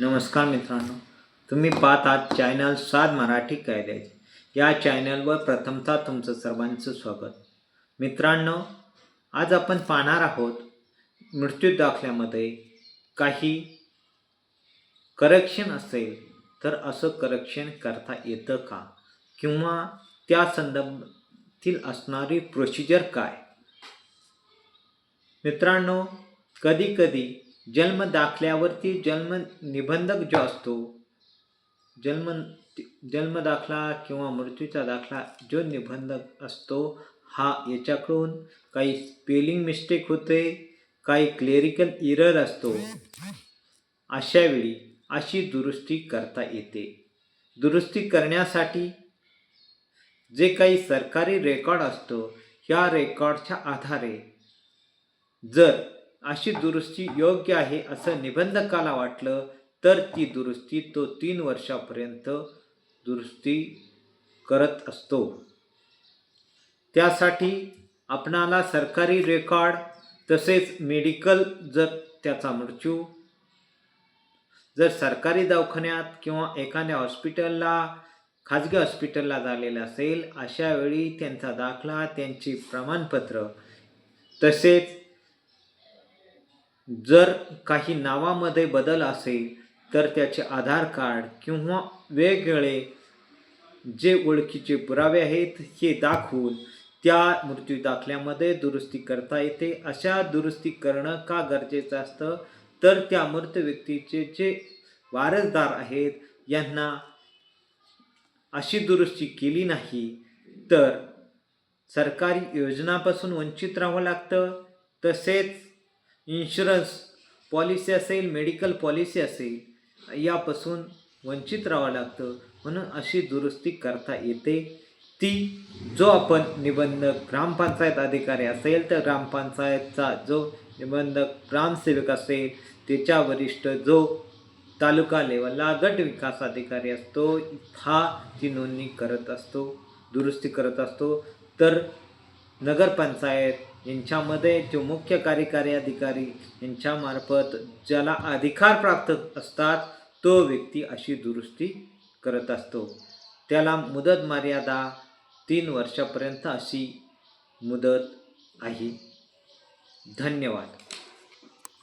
नमस्कार मित्रांनो. तुम्ही पाहत आहात चॅनल साध मराठी कायद्याचे या चॅनलवर प्रथमतः तुमचं सर्वांचं स्वागत. मित्रांनो आज आपण पाहणार आहोत मृत्यू दाखल्यामध्ये काही करेक्शन असेल तर असं करेक्शन करता येतं का? किंवा त्या संदर्भातील असणारी प्रोसिजर काय? मित्रांनो कधी कधी जन्म दाखल्यावरती जन्म निबंधक जो असतो जन्म जन्म दाखला किंवा मृत्यूचा दाखला जो निबंधक असतो हा याच्याकडून काही स्पेलिंग मिस्टेक होते काही क्लेरिकल इरर असतो अशावेळी अशी दुरुस्ती करता येते. दुरुस्ती करण्यासाठी जे काही सरकारी रेकॉर्ड असतो या रेकॉर्डच्या आधारे जर अशी दुरुस्ती योग्य आहे असं निबंधकाला वाटलं तर ती दुरुस्ती तो तीन वर्षापर्यंत दुरुस्ती करत असतो. त्यासाठी आपणाला सरकारी रेकॉर्ड तसेच मेडिकल जर त्याचा मृत्यू जर सरकारी दवाखान्यात किंवा एखाद्या हॉस्पिटलला खाजगी हॉस्पिटलला झालेला असेल अशा वेळी त्यांचा दाखला त्यांची प्रमाणपत्र तसेच जर काही नावामध्ये बदल असेल तर त्याचे आधार कार्ड किंवा वेगवेगळे जे ओळखीचे पुरावे आहेत हे दाखवून त्या मृत्यू दाखल्यामध्ये दुरुस्ती करता येते. अशा दुरुस्ती करणं का गरजेचं असतं? तर त्या मृत व्यक्तीचे जे वारसदार आहेत यांना अशी दुरुस्ती केली नाही तर सरकारी योजनापासून वंचित राहावं लागतं. तसेच इन्शुरन्स पॉलिसी असेल मेडिकल पॉलिसी असेल यापासून वंचित राहावं लागतं म्हणून अशी दुरुस्ती करता येते. ती जो आपण निबंधक ग्रामपंचायत अधिकारी असेल तर ग्रामपंचायतचा जो निबंधक ग्रामसेवक असेल त्याच्या वरिष्ठ जो तालुका लेवलला गट विकास अधिकारी असतो हा ती नोंदणी करत असतो दुरुस्ती करत असतो. तर नगरपंचायत यांच्यामध्ये जो मुख्य कार्यकारी अधिकारी यांच्यामार्फत ज्याला अधिकार प्राप्त असतात तो व्यक्ती अशी दुरुस्ती करत असतो. त्याला मुदत मर्यादा तीन वर्षापर्यंत अशी मुदत आहे. धन्यवाद.